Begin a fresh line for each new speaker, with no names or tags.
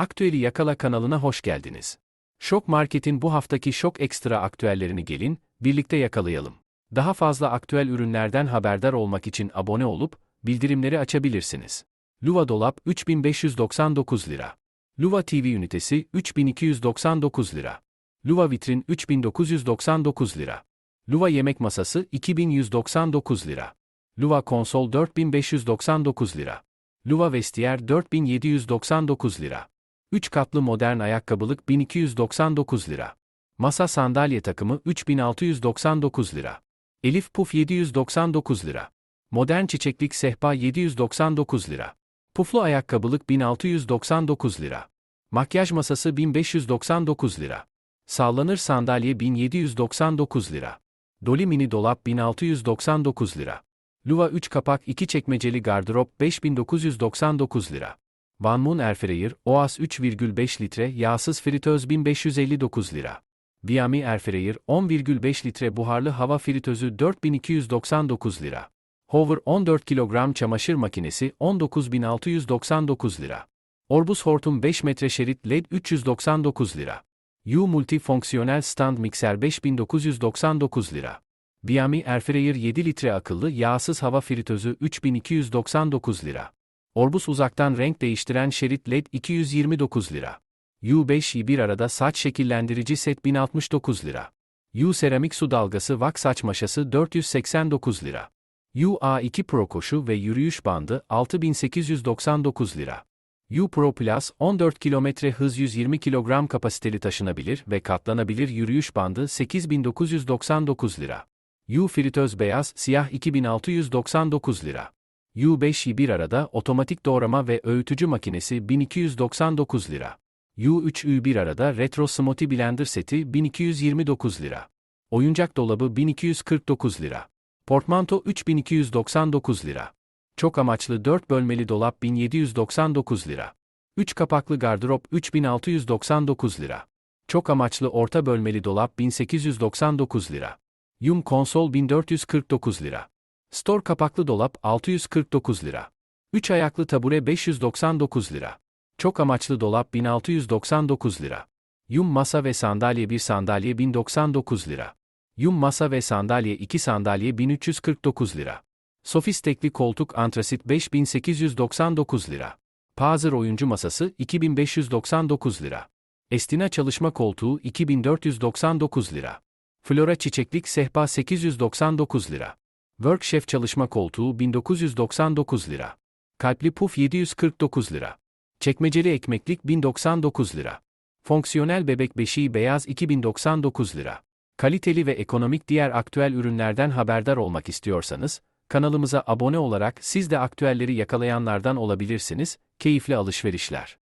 Aktüeli Yakala kanalına hoş geldiniz. Şok Market'in bu haftaki şok ekstra aktüellerini gelin, birlikte yakalayalım. Daha fazla aktüel ürünlerden haberdar olmak için abone olup, bildirimleri açabilirsiniz. Luva Dolap 3599 lira. Luva TV ünitesi 3299 lira. Luva Vitrin 3999 lira. Luva Yemek Masası 2199 lira. Luva Konsol 4599 lira. Luva Vestiyer 4799 lira. 3 katlı modern ayakkabılık 1299 lira. Masa sandalye takımı 3699 lira. Elif Puf 799 lira. Modern çiçeklik sehpa 799 lira. Puflu ayakkabılık 1699 lira. Makyaj masası 1599 lira. Sağlanır sandalye 1799 lira. Doli mini dolap 1699 lira. Luva 3 kapak 2 çekmeceli gardırop 5999 lira. Van Moon Airfryer OAS 3,5 litre yağsız fritöz 1559 lira. Viami Airfryer 10,5 litre buharlı hava fritözü 4299 lira. Hover 14 kilogram çamaşır makinesi 19699 lira. Orbus Hortum 5 metre şerit LED 399 lira. U Multifonksiyonel Stand Mikser 5999 lira. Viami Airfryer 7 litre akıllı yağsız hava fritözü 3299 lira. Orbus uzaktan renk değiştiren şerit LED 229 lira. U5 bir arada saç şekillendirici set 1069 lira. U seramik su dalgası wax saç maşası 489 lira. U A2 Pro koşu ve yürüyüş bandı 6899 lira. U Pro Plus 14 km hız 120 kilogram kapasiteli taşınabilir ve katlanabilir yürüyüş bandı 8999 lira. U fritöz beyaz siyah 2699 lira. U5 bir arada otomatik doğrama ve öğütücü makinesi 1299 lira. U3 bir arada retro smoothie blender seti 1229 lira. Oyuncak dolabı 1249 lira. Portmanto 3299 lira. Çok amaçlı 4 bölmeli dolap 1799 lira. 3 kapaklı gardırop 3699 lira. Çok amaçlı orta bölmeli dolap 1899 lira. Yum konsol 1449 lira. Store kapaklı dolap 649 lira. 3 ayaklı tabure 599 lira. Çok amaçlı dolap 1699 lira. Yum masa ve sandalye 1 sandalye 1099 lira. Yum masa ve sandalye 2 sandalye 1349 lira. Sofistekli koltuk antrasit 5899 lira. Pazır oyuncu masası 2599 lira. Estina çalışma koltuğu 2499 lira. Flora çiçeklik sehpa 899 lira. Workchef çalışma koltuğu 1999 lira. Kalpli puf 749 lira. Çekmeceli ekmeklik 1099 lira. Fonksiyonel bebek beşiği beyaz 2099 lira. Kaliteli ve ekonomik diğer aktüel ürünlerden haberdar olmak istiyorsanız, kanalımıza abone olarak siz de aktüelleri yakalayanlardan olabilirsiniz, keyifli alışverişler.